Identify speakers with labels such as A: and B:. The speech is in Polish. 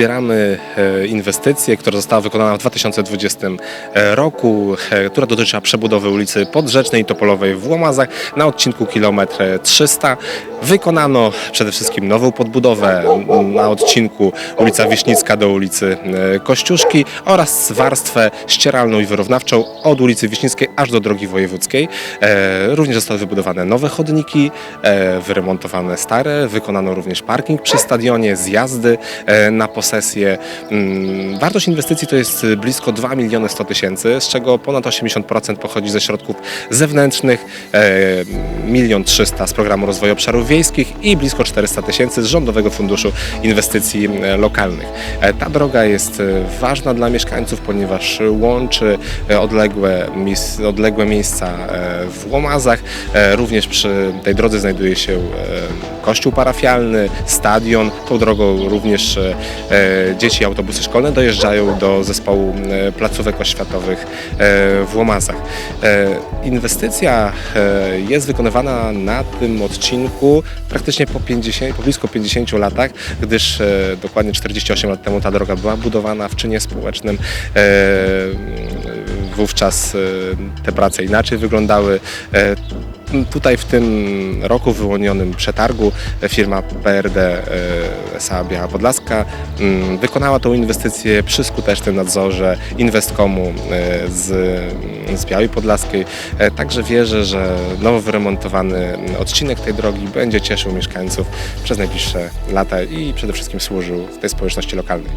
A: odbieramy e, inwestycję, która została wykonana w 2020 roku, e, która dotyczyła przebudowy ulicy Podrzecznej i Topolowej w Łomazach na odcinku kilometr 300. Wykonano przede wszystkim nową podbudowę na odcinku ulica Wiśnicka do ulicy e, Kościuszki oraz warstwę ścieralną i wyrównawczą od ulicy Wiśnickiej aż do drogi wojewódzkiej. E, Również zostały wybudowane nowe chodniki, e, wyremontowane stare, wykonano również parking przy stadionie, zjazdy na posesję. Mm, Wartość inwestycji to jest blisko 2 miliony 100 tysięcy, z czego ponad 80% pochodzi ze środków zewnętrznych, milion 300 z programu rozwoju obszarów wiejskich i blisko 400 tysięcy z Rządowego Funduszu Inwestycji e, Lokalnych. E, Ta droga jest e, ważna dla mieszkańców, ponieważ łączy odległe, odległe miejsca w Łomazach. Również przy tej drodze znajduje się kościół parafialny, stadion. Tą drogą również dzieci i autobusy szkolne dojeżdżają do zespołu placówek oświatowych w Łomazach. Inwestycja jest wykonywana na tym odcinku praktycznie po, 50, po blisko 50 latach, gdyż e, dokładnie 48 lat temu ta droga była budowana w czynie społecznym. E, Wówczas e, te prace inaczej wyglądały. E, Tutaj w tym roku wyłonionym przetargu firma PRD e, S.A. Biała Podlaska mm, wykonała tą inwestycję przy skutecznym nadzorze Investcomu e, z, z Białej Podlaskiej. E, Także wierzę, że nowo wyremontowany odcinek tej drogi będzie cieszył mieszkańców przez najbliższe lata i przede wszystkim służył tej społeczności lokalnej.